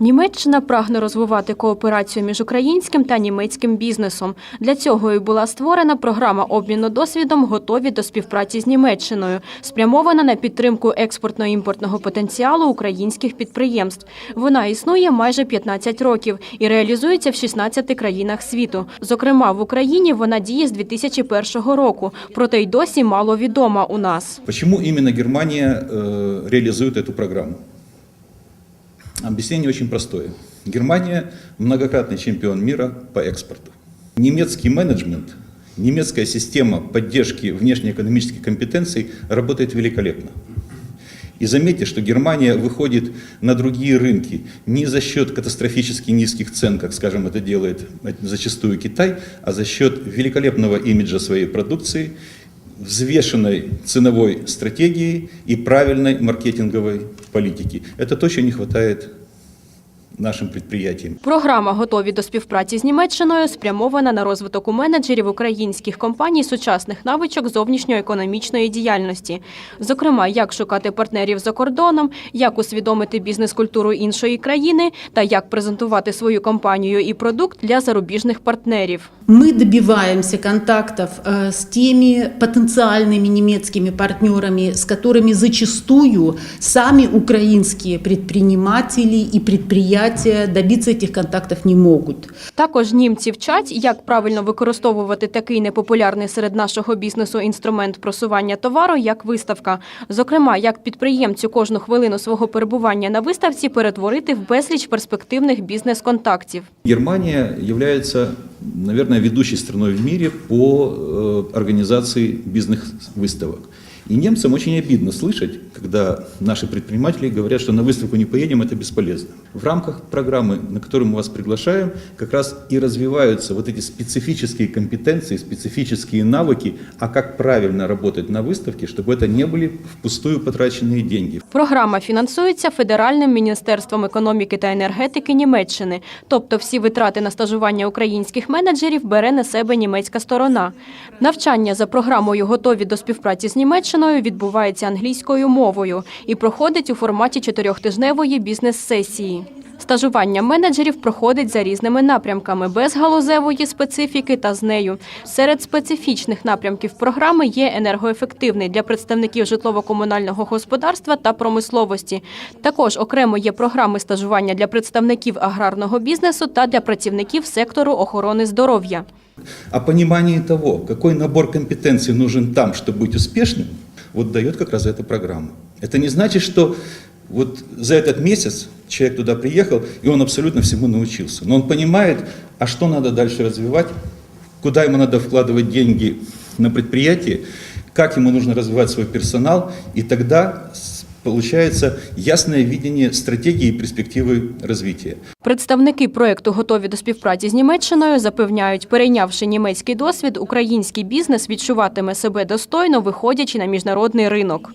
Німеччина прагне розвивати кооперацію між українським та німецьким бізнесом. Для цього і була створена програма обміну досвідом «Готові до співпраці з Німеччиною», спрямована на підтримку експортно-імпортного потенціалу українських підприємств. Вона існує майже 15 років і реалізується в 16 країнах світу. Зокрема, в Україні вона діє з 2001 року, проте й досі мало відома у нас. Почему именно Германия э, реализует эту программу? Объяснение очень простое. Германия многократный чемпион мира по экспорту. Немецкий менеджмент, немецкая система поддержки внешнеэкономических компетенций работает великолепно. И заметьте, что Германия выходит на другие рынки не за счет катастрофически низких цен, как, скажем, это делает зачастую Китай, а за счет великолепного имиджа своей продукции, взвешенной ценовой стратегии и правильной маркетинговой политики. Это то, чего не хватает нашим предприятиям. Програма «Готові до співпраці з Німеччиною» спрямована на розвиток у менеджерів українських компаній сучасних навичок зовнішньоекономічної діяльності. Зокрема, як шукати партнерів за кордоном, як усвідомити бізнес-культуру іншої країни та як презентувати свою компанію і продукт для зарубіжних партнерів. Мы добиваемся контактов э, с теми потенциальными немецкими партнерами, с которыми зачастую сами украинские предприниматели и предприятия добиться этих контактов не могут. Також німці вчать, як правильно використовувати такий непопулярний серед нашого бізнесу інструмент просування товару, як виставка. Зокрема, як підприємцю кожну хвилину свого перебування на виставці перетворити в безліч перспективних бізнес-контактів. Германия является, наверное, ведущей страной в мире по э, организации бизнес-выставок. И немцам очень обидно слышать, когда наши предприниматели говорят, что на выставку не поедем, это бесполезно. В рамках программы, на которую мы вас приглашаем, как раз и развиваются вот эти специфические компетенции, специфические навыки, а как правильно работать на выставке, чтобы это не были впустую потраченные деньги. Програма фінансується Федеральним міністерством економіки та енергетики Німеччини, тобто всі витрати на стажування українських менеджерів бере на себе німецька сторона. Навчання за програмою «Готові до співпраці з Німеччиною» відбувається англійською мовою і проходить у форматі чотирьохтижневої бізнес-сесії. Стажування менеджерів проходить за різними напрямками, без галузевої специфіки та з нею. Серед специфічних напрямків програми є енергоефективний для представників житлово-комунального господарства та промисловості. Також окремо є програми стажування для представників аграрного бізнесу та для працівників сектору охорони здоров'я. А понимание того, какой набор компетенций нужен там, чтобы быть успешным, вот дает как раз эта программа. Это не значит, что вот за этот месяц человек туда приехал, и он абсолютно всему научился. Но он понимает, а что надо дальше развивать, куда ему надо вкладывать деньги на предприятие, как ему нужно развивать свой персонал, и тогда с- получается ясне видение стратегії і перспективи розвитку. Представники проекту готові до співпраці з Німеччиною запевняють, перейнявши німецький досвід, український бізнес відчуватиме себе достойно, виходячи на міжнародний ринок.